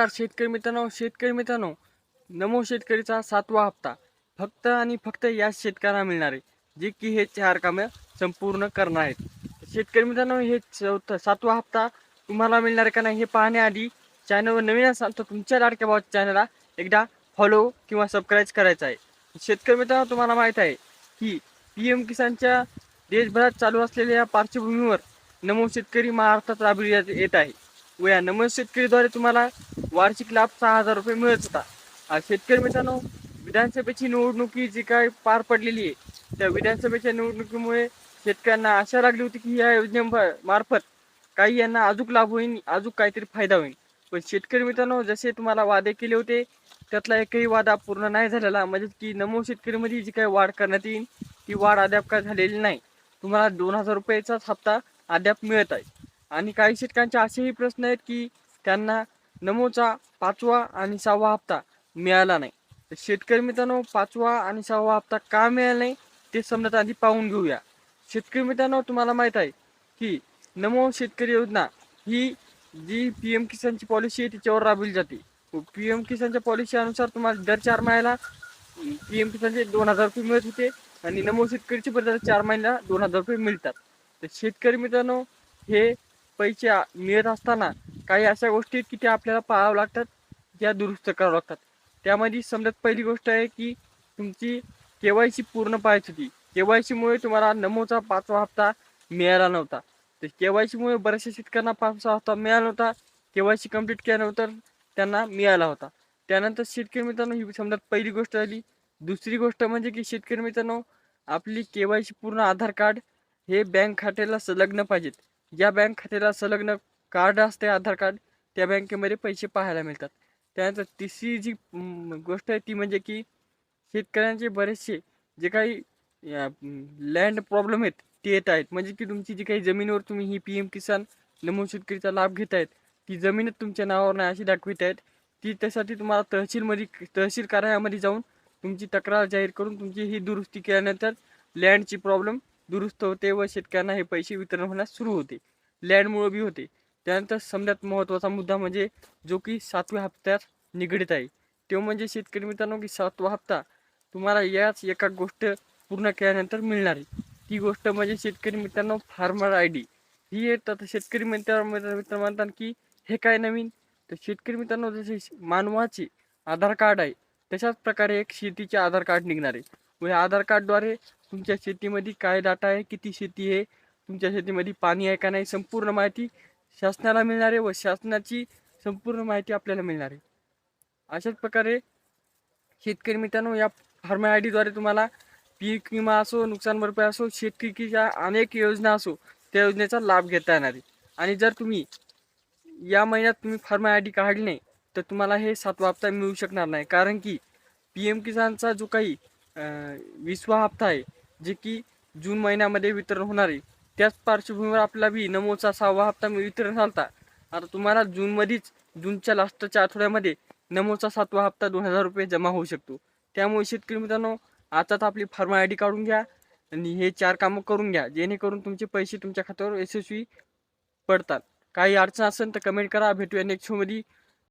नमस्कार शेतकरी मित्रांनो शेतकरी मित्रांनो. नमो शेतकरीचा सातवा हप्ता. फक्त आणि फक्त या शेतकऱ्यांना मिळणार आहे जे की हे चार कामं संपूर्ण करणार आहेत. शेतकरी मित्रांनो हे चौथा सातवा हप्ता तुम्हाला मिळणार आहे का नाही हे पाहण्याआधी चॅनलवर नवीन असाल तर तुमच्या लाडक्या भावाच्या चॅनलला एकदा फॉलो किंवा सबस्क्राईब करायचं आहे. शेतकरी मित्रांनो तुम्हाला माहीत आहे की पी एम किसानच्या देशभरात चालू असलेल्या पार्श्वभूमीवर नमो शेतकरी महाराष्ट्रात राबविण्यात येत आहे. व या नमो शेतकरीद्वारे तुम्हाला वार्षिक लाभ सहा हजार रुपये मिळत होता. आज शेतकरी मित्रांनो विधानसभेची निवडणुकी जी काय पार पडलेली आहे त्या विधानसभेच्या निवडणुकीमुळे शेतकऱ्यांना आशा लागली होती की या योजनेमार्फत काही यांना अजूक लाभ होईल अजूक काहीतरी फायदा होईल पण शेतकरी मित्रांनो जसे तुम्हाला वादे केले होते त्यातला एकही वादा पूर्ण नाही झालेला. म्हणजे की नमो शेतकरीमध्ये जी काही वाढ करण्यात येईल ती वाढ अद्याप काय झालेली नाही. तुम्हाला दोन हजार रुपयाचाच हप्ता अद्याप मिळत आहे. आणि काही शेतकऱ्यांचे असेही प्रश्न आहेत की त्यांना नमोचा पाचवा आणि सहावा हप्ता मिळाला नाही. तर शेतकरी मित्रांनो पाचवा आणि सहावा हप्ता का मिळाला नाही ते समजत आधी पाहून घेऊया. शेतकरी मित्रांनो तुम्हाला माहीत आहे की नमो शेतकरी योजना ही जी पी एम किसानची पॉलिसी आहे तिच्यावर राबविली जाते. पी एम किसानच्या पॉलिसीनुसार तुम्हाला दर चार महिन्याला पी एम किसानचे दोन हजार रुपये मिळत होते आणि नमो शेतकरीचे पण दर चार महिन्याला दोन हजार रुपये मिळतात. तर शेतकरी मित्रांनो हे पैसे मिळत असताना काही अशा गोष्टी आहेत की त्या आपल्याला पाहाव्या लागतात त्या दुरुस्त कराव्या लागतात. त्यामध्ये समजत पहिली गोष्ट आहे की तुमची के वाय सी पूर्ण पाहायची होती. के वाय सीमुळे तुम्हाला नमोचा पाचवा हप्ता मिळाला नव्हता. तर के वाय सीमुळे बऱ्याचशा शेतकऱ्यांना पाचवा हप्ता मिळाला नव्हता. के वाय सी कंप्लीट केल्यानंतर त्यांना मिळाला होता. त्यानंतर शेतकरी मित्रांनो ही समजत पहिली गोष्ट झाली दुसरी गोष्ट म्हणजे की शेतकरी मित्रांनो आपली के वाय सी पूर्ण आधार कार्ड हे बँक खात्याला संलग्न पाहिजेत. ज्या बँक खात्याला संलग्न कार्ड असते आधार कार्ड त्या बँकेमध्ये पैसे पाहायला मिळतात. त्यानंतर तिसरी जी गोष्ट आहे ती म्हणजे की शेतकऱ्यांचे बरेचसे जे काही लँड प्रॉब्लेम आहेत ते येत आहेत. म्हणजे की तुमची जी काही जमिनीवर तुम्ही ही पी एम किसान नमो शेतकरीचा लाभ घेत आहेत ती जमीनच तुमच्या नावावर नाही अशी दाखवित आहेत. ती त्यासाठी तुम्हाला तहसीलमध्ये तहसील कार्यालयामध्ये जाऊन तुमची तक्रार जाहीर करून तुमची ही दुरुस्ती केल्यानंतर लँडची प्रॉब्लेम दुरुस्त होते व शेतकऱ्यांना हे पैसे वितरण होण्यास सुरू होते. लँडमुळं बी होते. त्यानंतर समजात महत्त्वाचा मुद्दा म्हणजे जो की सातव्या हप्त्यात निगडीत आहे. तो म्हणजे शेतकरी मित्रांनो की सातवा हप्ता तुम्हाला याच एका गोष्ट पूर्ण केल्यानंतर मिळणार आहे. ती गोष्ट म्हणजे शेतकरी मित्रांनो फार्मर आय डी. ही येतात आता शेतकरी मित्र मित्र म्हणतात की हे काय नवीन? तर शेतकरी मित्रांनो जसे मानवाचे आधार कार्ड आहे तशाच प्रकारे एक शेतीचे आधार कार्ड निघणार आहे. व या आधार कार्डद्वारे तुमच्या शेतीमध्ये काय डाटा आहे किती शेती आहे तुमच्या शेतीमध्ये पाणी आहे का नाही संपूर्ण माहिती शासनाला मिळणार आहे व शासनाची संपूर्ण माहिती आपल्याला मिळणार आहे. अशाच प्रकारे शेतकरी मित्रांनो या फार्मा आय डीद्वारे तुम्हाला पीक विमा असो नुकसान भरपाई असो शेतकरीच्या अनेक योजना असो त्या योजनेचा लाभ घेता येणार आहे. आणि जर तुम्ही या महिन्यात तुम्ही फार्मा आय डी काढली नाही तर तुम्हाला हे सातवा हप्ता मिळू शकणार नाही. कारण की पी एम किसानचा जो काही अं, विसवा हप्ता आहे जे की जून महिन्यामध्ये वितरण होणार आहे. त्याच पार्श्वभूमीवर आपला बी नमोचा सहावा हप्ता वितरण झाला आता तुम्हाला जूनमध्येच जूनच्या लास्टच्या आठवड्यामध्ये नमोचा सातवा हप्ता दोन हजार रुपये जमा होऊ शकतो. त्यामुळे शेतकरी मित्रांनो आताच आपली फार्मा आय डी काढून घ्या आणि हे चार कामं करून घ्या. जेणेकरून तुमचे पैसे तुमच्या खात्यावर यशस्वी पडतात. काही अडचण असेल तर कमेंट करा. भेटूया नेक्स्ट शोमध्ये